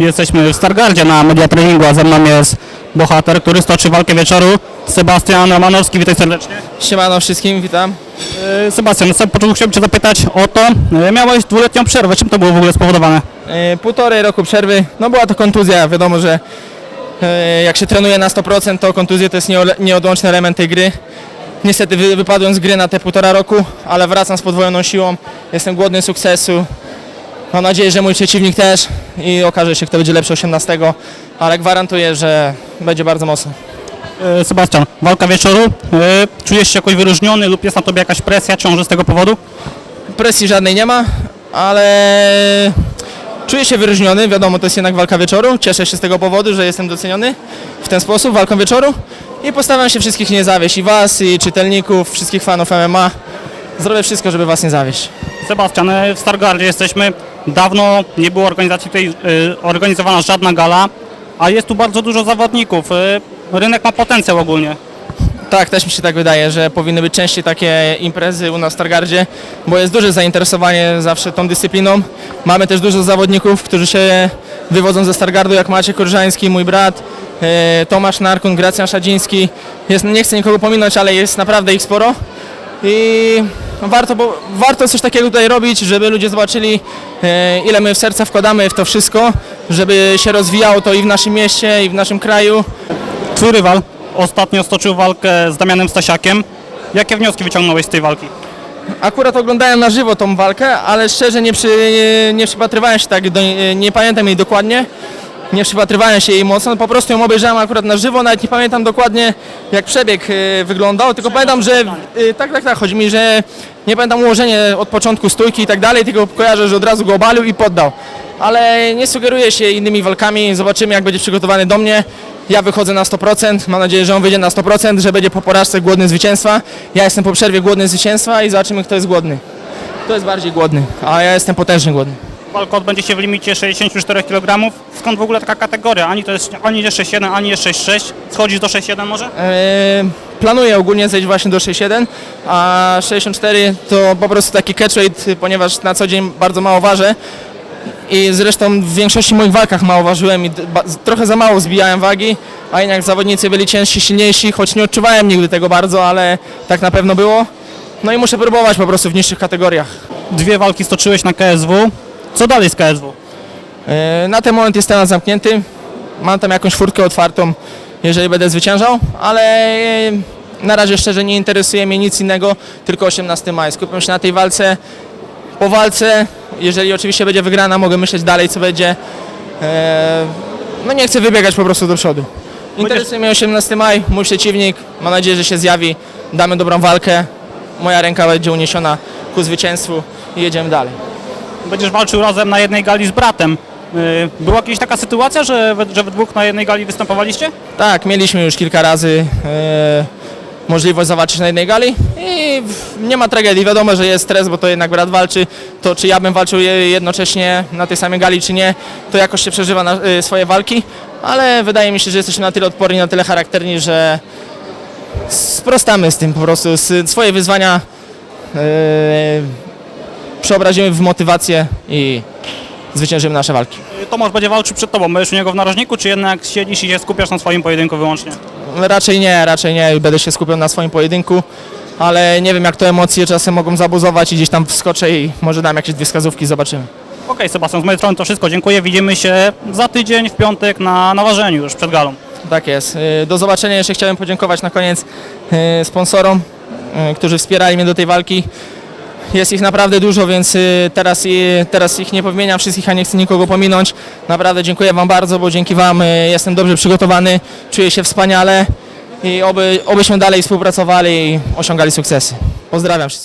Jesteśmy w Stargardzie na media treningu, a ze mną jest bohater, który stoczy walkę wieczoru. Sebastian Romanowski, witaj serdecznie. Siemano wszystkim, witam. E, Sebastian, na samym początku chciałbym Cię zapytać o to, e, miałeś dwuletnią przerwę, czym to było w ogóle spowodowane? E, półtorej roku przerwy, no była to kontuzja, wiadomo, że jak się trenuje na 100% to kontuzje to jest nieodłączny element tej gry. Niestety wy, wypadłem z gry na te półtora roku, ale wracam z podwojoną siłą, jestem głodny sukcesu. Mam nadzieję, że mój przeciwnik też i okaże się kto będzie lepszy 18, ale gwarantuję, że będzie bardzo mocno. E, Sebastian, walka wieczoru, e, czujesz się jakoś wyróżniony lub jest na Tobie jakaś presja, ciąży z tego powodu? Presji żadnej nie ma, ale czuję się wyróżniony. Wiadomo, to jest jednak walka wieczoru. Cieszę się z tego powodu, że jestem doceniony w ten sposób, walką wieczoru. I postaram się wszystkich nie zawieść. I Was, i czytelników, wszystkich fanów MMA. Zrobię wszystko, żeby Was nie zawieść. Sebastian, e, w Stargardzie jesteśmy, dawno nie było organizacji tutaj, e, organizowana żadna gala, a jest tu bardzo dużo zawodników. e, Rynek ma potencjał ogólnie. Tak, też mi się tak wydaje, że powinny być częściej takie imprezy u nas w Stargardzie, bo jest duże zainteresowanie zawsze tą dyscypliną. Mamy też dużo zawodników, którzy się wywodzą ze Stargardu, jak Maciek Korżański, mój brat, e, Tomasz Narkun, Gracjan Szadziński. Jest, nie chcę nikogo pominąć, ale jest naprawdę ich sporo. I warto, bo, warto coś takiego tutaj robić, żeby ludzie zobaczyli, e, ile my w serca wkładamy w to wszystko, żeby się rozwijało to i w naszym mieście, i w naszym kraju. Twój rywal ostatnio stoczył walkę z Damianem Stasiakiem. Jakie wnioski wyciągnąłeś z tej walki? Akurat oglądałem na żywo tą walkę, ale szczerze nie, przy, nie przypatrywałem się tak, do, nie pamiętam jej dokładnie, nie przypatrywałem się jej mocno, po prostu ją obejrzałem akurat na żywo, nawet nie pamiętam dokładnie jak przebieg e, wyglądał, tylko pamiętam, że e, tak, tak, tak, chodzi mi, że nie pamiętam ułożenie od początku stójki i tak dalej, tylko kojarzę, że od razu go obalił i poddał. Ale nie sugeruję się innymi walkami, zobaczymy jak będzie przygotowany do mnie. Ja wychodzę na 100%, mam nadzieję, że on wyjdzie na 100%, że będzie po porażce głodny zwycięstwa. Ja jestem po przerwie głodny zwycięstwa i zobaczymy kto jest głodny. Kto jest bardziej głodny, a ja jestem potężnie głodny. Walka odbędzie się w limicie 64 kg. Skąd w ogóle taka kategoria? Ani to jest ani jest 6,7, ani jest 6,6. Schodzisz do 6,7 może? Eee, planuję ogólnie zejść właśnie do 6,7, a 64 to po prostu taki catchweight, ponieważ na co dzień bardzo mało ważę. I zresztą w większości moich walkach mało ważyłem i trochę za mało zbijałem wagi, a jednak zawodnicy byli ciężsi, silniejsi, choć nie odczuwałem nigdy tego bardzo, ale tak na pewno było. No i muszę próbować po prostu w niższych kategoriach. Dwie walki stoczyłeś na KSW. Co dalej z KSW? E, Na ten moment jest temat zamknięty. Mam tam jakąś furtkę otwartą, jeżeli będę zwyciężał, ale e, na razie szczerze nie interesuje mnie nic innego, tylko 18 maj. Skupiam się na tej walce. Po walce, jeżeli oczywiście będzie wygrana, mogę myśleć dalej, co będzie. E, No nie chcę wybiegać po prostu do przodu. Interesuje mnie 18 maj, mój przeciwnik, mam nadzieję, że się zjawi, damy dobrą walkę, moja ręka będzie uniesiona ku zwycięstwu i jedziemy dalej. Będziesz walczył razem na jednej gali z bratem. Yy, Była jakaś taka sytuacja, że we, że we dwóch na jednej gali występowaliście? Tak, mieliśmy już kilka razy e, możliwość zawalczyć na jednej gali i nie ma tragedii. Wiadomo, że jest stres, bo to jednak brat walczy. To czy ja bym walczył je- jednocześnie na tej samej gali, czy nie, to jakoś się przeżywa na, e, swoje walki, ale wydaje mi się, że jesteśmy na tyle odporni, na tyle charakterni, że sprostamy z tym po prostu. S- Swoje wyzwania e, przeobrazimy w motywację i zwyciężymy nasze walki. Tomasz będzie walczył przed tobą. Będziesz u niego w narożniku, czy jednak siedzisz i się skupiasz na swoim pojedynku wyłącznie? Raczej nie, raczej nie. Będę się skupiał na swoim pojedynku, ale nie wiem jak to emocje czasem mogą zabuzować i gdzieś tam wskoczę i może dam jakieś dwie wskazówki, zobaczymy. Okej, Sebastian, z mojej strony to wszystko. Dziękuję. Widzimy się za tydzień w piątek na naważeniu już przed galą. Tak jest. Y, Do zobaczenia. Jeszcze chciałem podziękować na koniec y, sponsorom, y, którzy wspierali mnie do tej walki. Jest ich naprawdę dużo, więc y, teraz, teraz ich nie pomieniam wszystkich, a nie chcę nikogo pominąć. Naprawdę dziękuję Wam bardzo, bo dzięki Wam y, jestem dobrze przygotowany, czuję się wspaniale i oby, obyśmy dalej współpracowali i osiągali sukcesy. Pozdrawiam wszystkich.